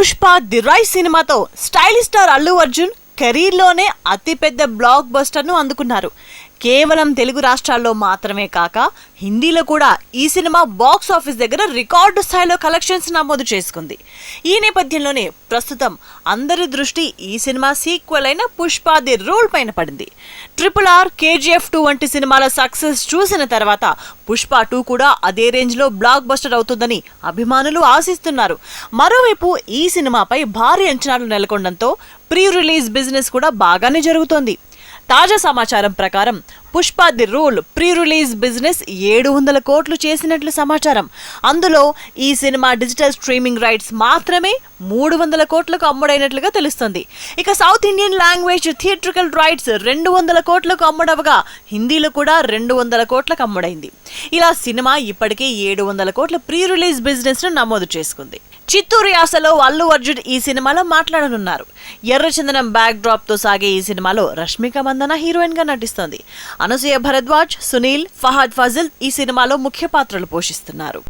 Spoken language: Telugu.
పుష్ప ది రైస్ సినిమాతో స్టైలిష్ స్టార్ అల్లు అర్జున్ కెరీర్లోనే అతిపెద్ద బ్లాక్ బస్టర్ను అందుకున్నారు. కేవలం తెలుగు రాష్ట్రాల్లో మాత్రమే కాక హిందీలో కూడా ఈ సినిమా బాక్స్ ఆఫీస్ దగ్గర రికార్డు స్థాయిలో కలెక్షన్స్ నమోదు చేసుకుంది. ఈ నేపథ్యంలోనే ప్రస్తుతం అందరి దృష్టి ఈ సినిమా సీక్వెల్ అయిన పుష్ప ది రూల్ పైన పడింది. ట్రిపుల్ ఆర్ కేజీఎఫ్ టూ వంటి సినిమాల సక్సెస్ చూసిన తర్వాత పుష్ప టూ కూడా అదే రేంజ్లో బ్లాక్ బస్టర్ అవుతుందని అభిమానులు ఆశిస్తున్నారు. మరోవైపు ఈ సినిమాపై భారీ అంచనాలు నెలకొనడంతో ప్రీ రిలీజ్ బిజినెస్ కూడా బాగానే జరుగుతోంది. తాజా సమాచారం ప్రకారం Pushpa the rule pre release business ఏడు వందల కోట్లు చేసినట్లు సమాచారం. అందులో ఈ సినిమా డిజిటల్ స్ట్రీమింగ్ రైట్స్ మాత్రమే మూడు వందల కోట్లకు అమ్ముడైనట్లుగా తెలుస్తుంది. ఇక south Indian language theatrical rights రెండు వందల కోట్లకు అమ్ముడవగా హిందీలో కూడా రెండు వందల కోట్లకు అమ్ముడైంది. ఇలా సినిమా ఇప్పటికే ఏడు వందల కోట్ల ప్రీ రిలీజ్ బిజినెస్ను నమోదు చేసుకుంది. చిత్తూరు యాసలో అల్లు అర్జున్ ఈ సినిమాలో మాట్లాడనున్నారు. ఎర్రచందనం బ్యాక్ డ్రాప్తో సాగే ఈ సినిమాలో రష్మిక మందన హీరోయిన్గా నటిస్తోంది. అనసూయ భరద్వాజ్ సునీల్ ఫహాద్ ఫజిల్ ఈ సినిమాలో ముఖ్య పాత్రలు పోషిస్తున్నారు.